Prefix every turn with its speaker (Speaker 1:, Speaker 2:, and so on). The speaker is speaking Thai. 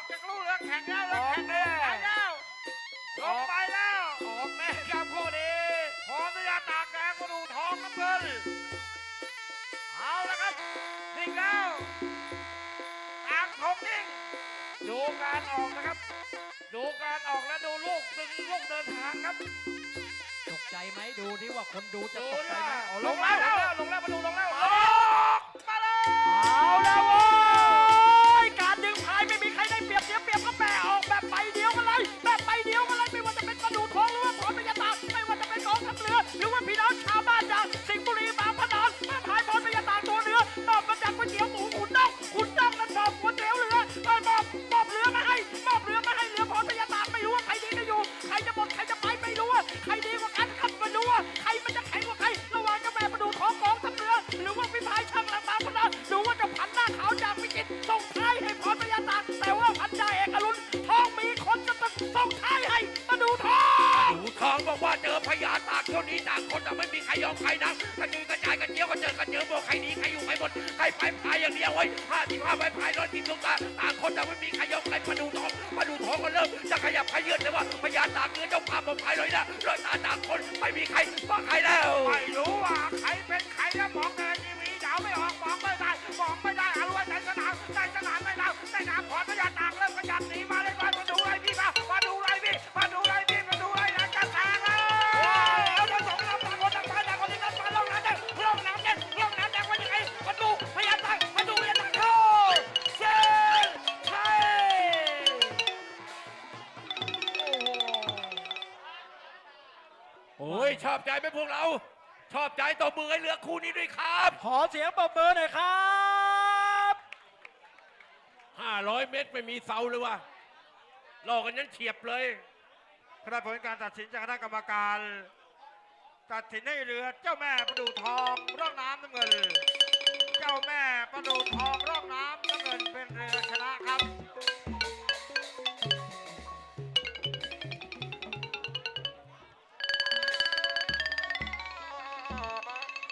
Speaker 1: อกจากลูกเรือแข่งแล้วเรือแข่งแล้วไปแล้วลงไปแล้ว
Speaker 2: ออกแม่ครับคู่นี้
Speaker 1: พร้อมที่จะตากแดงมาดูทองน้ำเงินเอาละครับนิ่งแล้วตางทงนิ่ง
Speaker 2: ดูการออกนะครับ ดูการออกและดูลูกดึงลูกเดินทางครับ
Speaker 3: ตกใจไหมดูที่ว่าคนดูจะ
Speaker 2: ดู
Speaker 3: ตก
Speaker 2: ดิ
Speaker 3: ใจไหม
Speaker 2: ว่า
Speaker 3: อ๋อ
Speaker 2: ล
Speaker 3: ล
Speaker 2: ง
Speaker 3: ง
Speaker 2: แล้
Speaker 3: แล้วว
Speaker 2: ลงแล้วลงแล้วมาดูลงแล้วา
Speaker 3: กเท่านี้ต่างคนแต่
Speaker 4: ไม่มีใครยอมใครนะกระจุยกระจายกันเจียวกันเจอกันเยอบอกใครหนีใครอยู่ใครหมดใครไปพายอย่างเดียวเว้ยห้าสิบห้าไปพายร้อยที่ตรงกลาต่างคนแต่ไม่มีใครยอมใครมาดูทองมาดูทองกันเริ่มจะขยับขยื่นเลยว่าพญาตากเนื้อเจ้าภาพมาพายเลยนะร้อยตาต่างคนไม่มีใครว่าใครแล้ว
Speaker 1: อ้โห
Speaker 4: โอ้ยชอบใจไหมพวกเรา ชอบใจต่อมือให้เรือคู่นี้ด้วยครับ
Speaker 3: ขอเสียงปรบมือหน่อยครับ
Speaker 4: 500 เมตรไม่มีเสาเลยว่ะรอกันยันเฉียบเลย
Speaker 1: คณะผลการตัดสินจากคณะกรรมการ ตัดสินให้เรือเจ้าแม่ประดูทองร่องน้ำน้ำเงิน